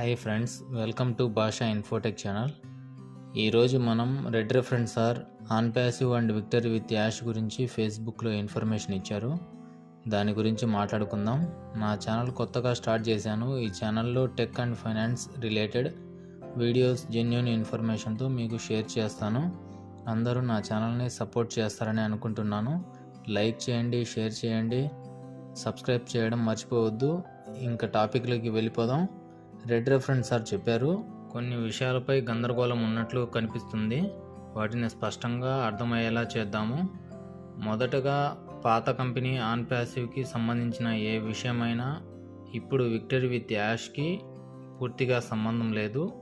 Hi friends welcome to Bhasha infotech channel ఈరోజు మనం red reference R on passive and victory with ash గురించి ఫేస్బుక్లో information ఇచ్చారు. దాని గురించి మాట్లాడుకుందాం. నా ఛానల్ కొత్తగా స్టార్ట్ చేశాను. ఈ ఛానల్లో tech and finance related videos genuine ఇన్ఫర్మేషన్తో మీకు షేర్ చేస్తాను. అందరూ నా ఛానల్ని సపోర్ట్ చేస్తారని అనుకుంటున్నాను. లైక్ చేయండి షేర్ చేయండి. సబ్స్క్రైబ్ చేయడం మర్చిపోవద్దు. ఇంకా టాపిక్లోకి వెళ్ళిపోదాం. రెడ్ రెఫరెన్స్ సార్ చెప్పారు. కొన్ని విషయాలపై గందరగోళం ఉన్నట్లు కనిపిస్తుంది. వాటిని స్పష్టంగా అర్థమయ్యేలా చేద్దాము. మొదటగా పాత కంపెనీ ఆన్ ప్యాసివ్కి సంబంధించిన ఏ విషయమైనా ఇప్పుడు విక్టరీ విత్ యాష్కి పూర్తిగా సంబంధం లేదు.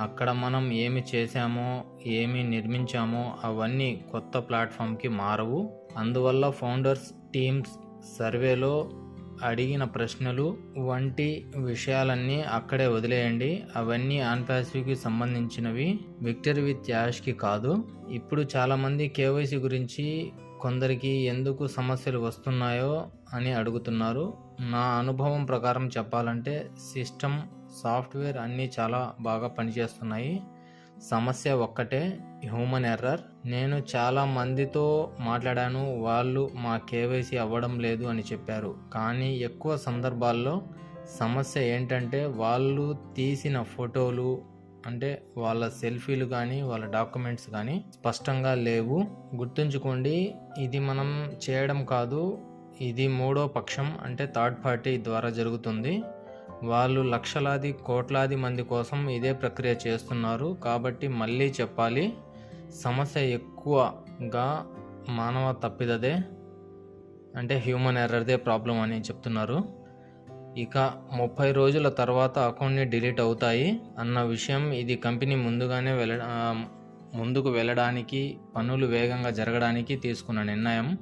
అక్కడ మనం ఏమి చేశామో ఏమి నిర్మించామో అవన్నీ కొత్త ప్లాట్ఫామ్కి మారవు. అందువల్ల ఫౌండర్స్ టీమ్స్ సర్వేలో అడిగిన ప్రశ్నలు వంటి విషయాలన్నీ అక్కడే వదిలేయండి. అవన్నీ ఆన్ ప్యాసివ్కి సంబంధించినవి. విక్టరీ విత్ యాష్కి కాదు. ఇప్పుడు చాలామంది కేవైసీ గురించి కొందరికి ఎందుకు సమస్యలు వస్తున్నాయో అని అడుగుతున్నారు. నా అనుభవం ప్రకారం చెప్పాలంటే సిస్టమ్ సాఫ్ట్వేర్ అన్నీ చాలా బాగా పనిచేస్తున్నాయి. సమస్య ఒక్కటే హ్యూమన్ ఎర్రర్ నేను చాలా మందితో మాట్లాడాను వాళ్ళు మా కేవైసీ అవ్వడం లేదు అని చెప్పారు. కానీ ఎక్కువ సందర్భాల్లో సమస్య ఏంటంటే వాళ్ళు తీసిన ఫోటోలు అంటే వాళ్ళ సెల్ఫీలు కానీ వాళ్ళ డాక్యుమెంట్స్ కానీ స్పష్టంగా లేవు. గుర్తుంచుకోండి ఇది మనం చేయడం కాదు ఇది మూడో పక్షం అంటే థర్డ్ పార్టీ ద్వారా జరుగుతుంది. వాళ్ళు లక్షలాది కోట్లాది మంది కోసం ఇదే ప్రక్రియ చేస్తున్నారు. కాబట్టి మళ్ళీ చెప్పాలి సమస్య ఎక్కువగా మానవ తప్పిదదే అంటే హ్యూమన్ ఎర్రర్దే ప్రాబ్లం అని చెప్తున్నారు. ఇక ముప్పై రోజుల తర్వాత అకౌంట్ని డిలీట్ అవుతాయి అన్న విషయం ఇది కంపెనీ ముందుగానే వెళ్ళ ముందుకు వెళ్ళడానికి పనులు వేగంగా జరగడానికి తీసుకున్న నిర్ణయం.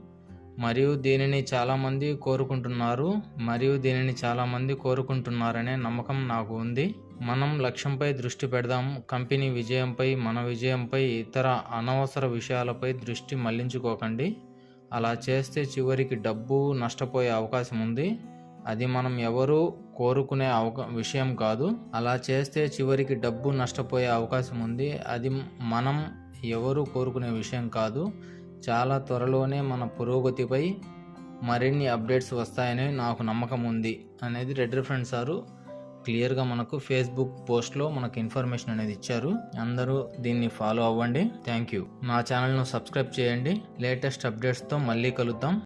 మరియు దీనిని చాలామంది కోరుకుంటున్నారు మరియు దీనిని చాలామంది కోరుకుంటున్నారనే నమ్మకం నాకు ఉంది. మనం లక్ష్యంపై దృష్టి పెడదాం. కంపెనీ విజయంపై మన విజయంపై ఇతర అనవసర విషయాలపై దృష్టి మళ్ళించుకోకండి. అలా చేస్తే చివరికి డబ్బు నష్టపోయే అవకాశం ఉంది. అది మనం ఎవరు కోరుకునే అవకా విషయం కాదు. అలా చేస్తే చివరికి డబ్బు నష్టపోయే అవకాశం ఉంది. అది మనం ఎవరు కోరుకునే విషయం కాదు. చాలా త్వరలోనే మన పురోగతిపై మరిన్ని అప్డేట్స్ వస్తాయని నాకు నమ్మకం ఉంది అనేది రెడ్ ఫ్రెండ్స్ సారు. క్లియర్గా మనకు ఫేస్బుక్ పోస్ట్లో మనకు ఇన్ఫర్మేషన్ అనేది ఇచ్చారు. అందరూ దీన్ని ఫాలో అవ్వండి. Thank you. నా ఛానల్ను సబ్స్క్రైబ్ చేయండి. లేటెస్ట్ అప్డేట్స్తో మళ్ళీ కలుద్దాం.